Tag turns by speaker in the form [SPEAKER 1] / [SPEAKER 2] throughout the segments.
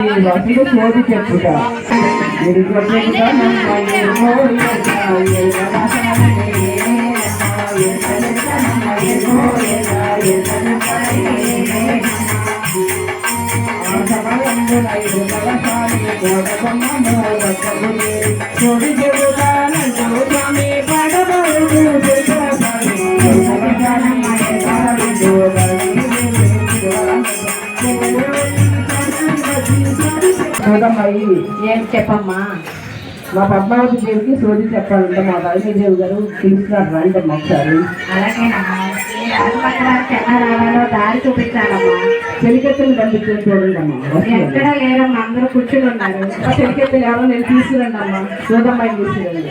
[SPEAKER 1] వసంత చోటు చెప్పుట మీరు చెప్పుట స్వామి చూడమ్మాయి
[SPEAKER 2] ఏం చెప్పమ్మా
[SPEAKER 1] మా పద్మావతి దేవికి సోది చెప్పాలంటే మా దేవి గారు పిలుస్తున్నారు రండి అమ్మ ఒకసారి
[SPEAKER 2] అలాగేనమ్మా రావాలో దారి చూపించాలమ్మా
[SPEAKER 1] చెలికెత్తలు పంపించని చూడండి అమ్మా
[SPEAKER 2] ఎక్కడ లేరమ్మా అందరూ కూర్చుని ఉన్నారు
[SPEAKER 1] చెలికెత్తలు ఎవరో నేను తీసుకురండి అమ్మా చూడమ్మాయి తీసుకురండి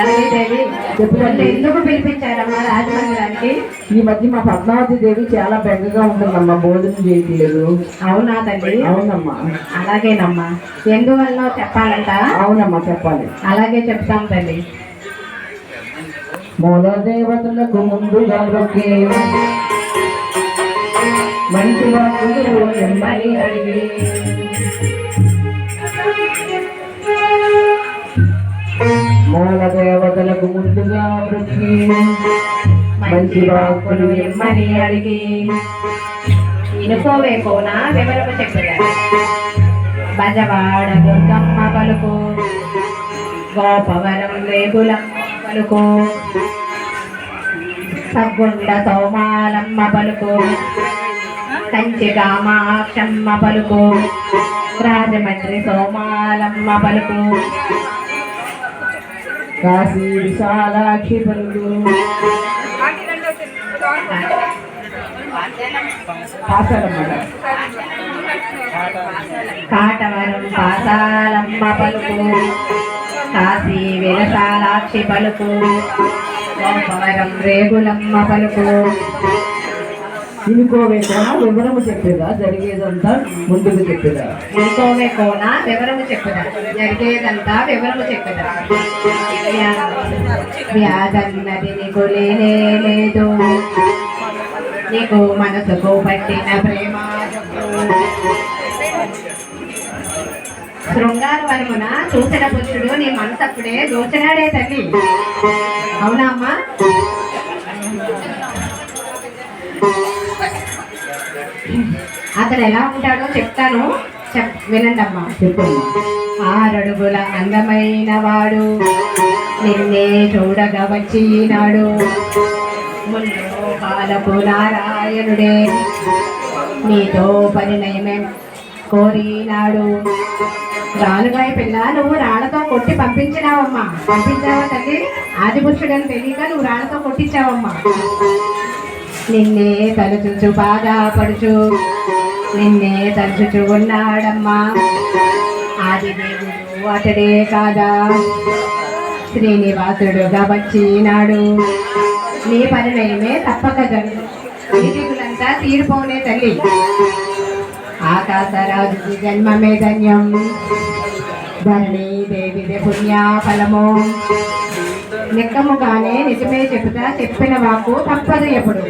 [SPEAKER 2] ధరణీదేవి
[SPEAKER 1] చెప్పండి.
[SPEAKER 2] ఎందుకు పిలిపించారమ్మా రాజమండ్రానికి
[SPEAKER 1] ఈ మధ్య మా పద్మావతి దేవి చాలా బెంగగా ఉంటుందమ్మా భోజనం చేయట్లేదు.
[SPEAKER 2] అవునా తల్లి?
[SPEAKER 1] అవునమ్మా.
[SPEAKER 2] అలాగేనమ్మా. ఎందువల్ల చెప్పాలంట?
[SPEAKER 1] అవునమ్మా చెప్పాలి.
[SPEAKER 2] అలాగే చెప్తాం తల్లి.
[SPEAKER 1] మూల దేవతలకు ముందుగా మొక్కే మంచి ఎమ్మని అడిగి. మూల దేవతలకు ముందుగా మొక్కి మంచి వాక్కులు
[SPEAKER 2] ఎమ్మని అడిగి ఇనుకోవే కోనా? వివరము చెప్పగా బజవాడ దుర్గమ్మ పలుకు గోపవరం రేగుల పలుకు సగ్గుండ సోమాలమ్మ పలుకు కంచి కామాక్షమ్మ పలుకు రాజమండ్రి సోమాలమ్మ పలుకు
[SPEAKER 1] కాశీ విశాలాక్షి పలుకు పాసాలన్నమాట
[SPEAKER 2] కాటవరం పాసాలమ్మ పలుకు. కాశీ విలసాలాక్షి పలుకు. రేగులమ్మ పలుకు.
[SPEAKER 1] ఇనుకోవే కూడా వివరము చెప్పేదా జరిగేదంతా ముందుకు చెప్పేదా
[SPEAKER 2] ఇంకోవే కోన వివరము చెప్పుదా జరిగేదంతా వివరము చెప్పుదా వ్యాధన్నది నీకు లేనే లేదు నీకు మనసుకు పట్టిన ప్రేమ శృంగార వరమున చూసిన పురుషుడు నీ మనసు అప్పుడే దోచనాడే తల్లి. అవునా అమ్మా? అతను ఎలా ఉంటాడో చెప్తాను. చెప్ వినండి అమ్మా
[SPEAKER 1] చెప్పమ్మా.
[SPEAKER 2] ఆరడుగుల అందమైన వాడు నిన్నే చూడగా వచ్చినాడు. ముందు కాలపు నారాయణుడే నీతో పరిణయమే కోరినాడు. రాలుగాయ పిల్ల నువ్వు రాళ్ళతో కొట్టి పంపించినావమ్మా. పంపించావా తల్లి? ఆదిపురుషుడని తెలియక నువ్వు రాళ్ళతో కొట్టించావమ్మా. నిన్నే తలుచుచు బాధపడుచు నిన్నే తలుచుచు ఉన్నాడమ్మా. ఆదిదేవుడు అతడే కాదా? శ్రీనివాసుడుగా వచ్చినాడు. నీ పరిణయమే తప్పక జరుగు. ఈ తీరిపోనే తల్లి. ఆకాశరాజు జన్మమే ధన్యం. ధరణీ దేవిదే పుణ్యాఫలము. నిక్కముగానే నిజమే చెబుతా చెప్పిన వాకు తప్పదు ఎప్పుడు.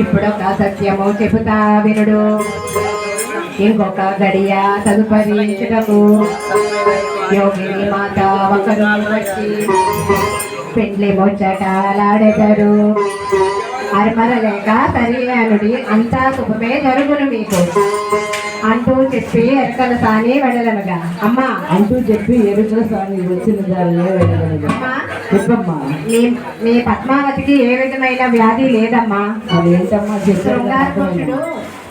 [SPEAKER 2] ఇప్పుడొక సత్యము చెబుతా వినుడు. ఇంకొక గడియ తదుపరించుటకు. యోగిని మాత ఒకరు వచ్చి పెండ్లి ముచ్చటాలాడెదరు అరమరలేక సరియనుడి అంతా శుభమే జరుగును మీకు. అంటూ చెప్పి ఎక్కల సాని వెళ్ళలనుగా అమ్మా.
[SPEAKER 1] అంటూ చెప్పి ఎరుకల స్వామి వచ్చిన దారిలో చెప్పమ్మా.
[SPEAKER 2] మీ మీ పద్మావతికి ఏ విధమైన వ్యాధి లేదమ్మా.
[SPEAKER 1] అదేంటమ్మా చెప్పారు?
[SPEAKER 2] శృంగార పురుషుడు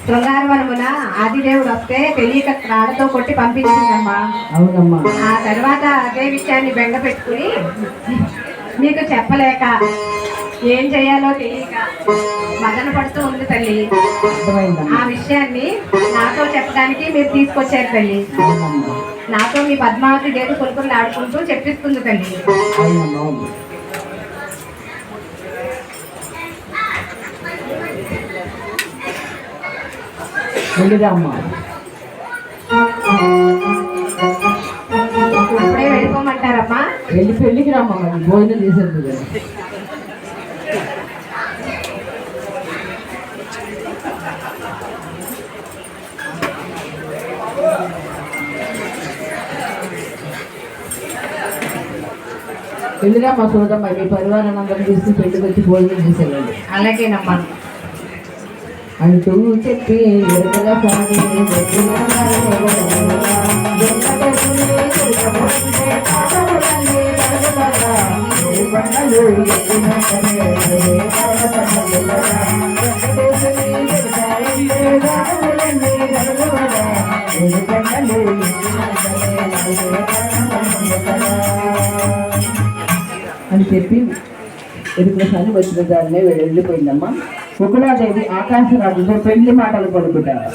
[SPEAKER 2] శృంగారవనమున ఆదిదేవుడు వస్తే తెలియక రాళ్ళతో కొట్టి పంపించిందమ్మా.
[SPEAKER 1] అవునమ్మా.
[SPEAKER 2] ఆ తర్వాత అదే విషయాన్ని బెంగ పెట్టుకుని మీకు చెప్పలేక ఏం చేయాలో తెలియక మదన పడుతూ ఉంది తల్లి. ఆ విషయాన్ని నాతో చెప్పడానికి మీరు తీసుకొచ్చారు తల్లి. నాతో మీ పద్మావతి దేవి కొలుకులు ఆడుకుంటూ చెప్పిస్తుంది తల్లి. ఇప్పుడే వెళ్ళిపోమంటారమ్మా.
[SPEAKER 1] వెళ్ళి పెళ్ళికి రమ్మా భోజనం చేసేది వెళ్ళిరా మా సోదమ్మ మీ పరివారం అందరం తీసుకుని పెళ్ళికి వచ్చి భోజనం చేసేవాళ్ళు.
[SPEAKER 2] అలాగేనమ్మా.
[SPEAKER 1] అంటూ చెప్పి ఎరుకల వెతికిన చెప్పి ఎరుకుల వచ్చిన దారినే వెళ్ళిపోయిందమ్మా. కుకులాదేవి ఆకాశరాజుతో పెళ్ళి మాటలు పలుకుతారు.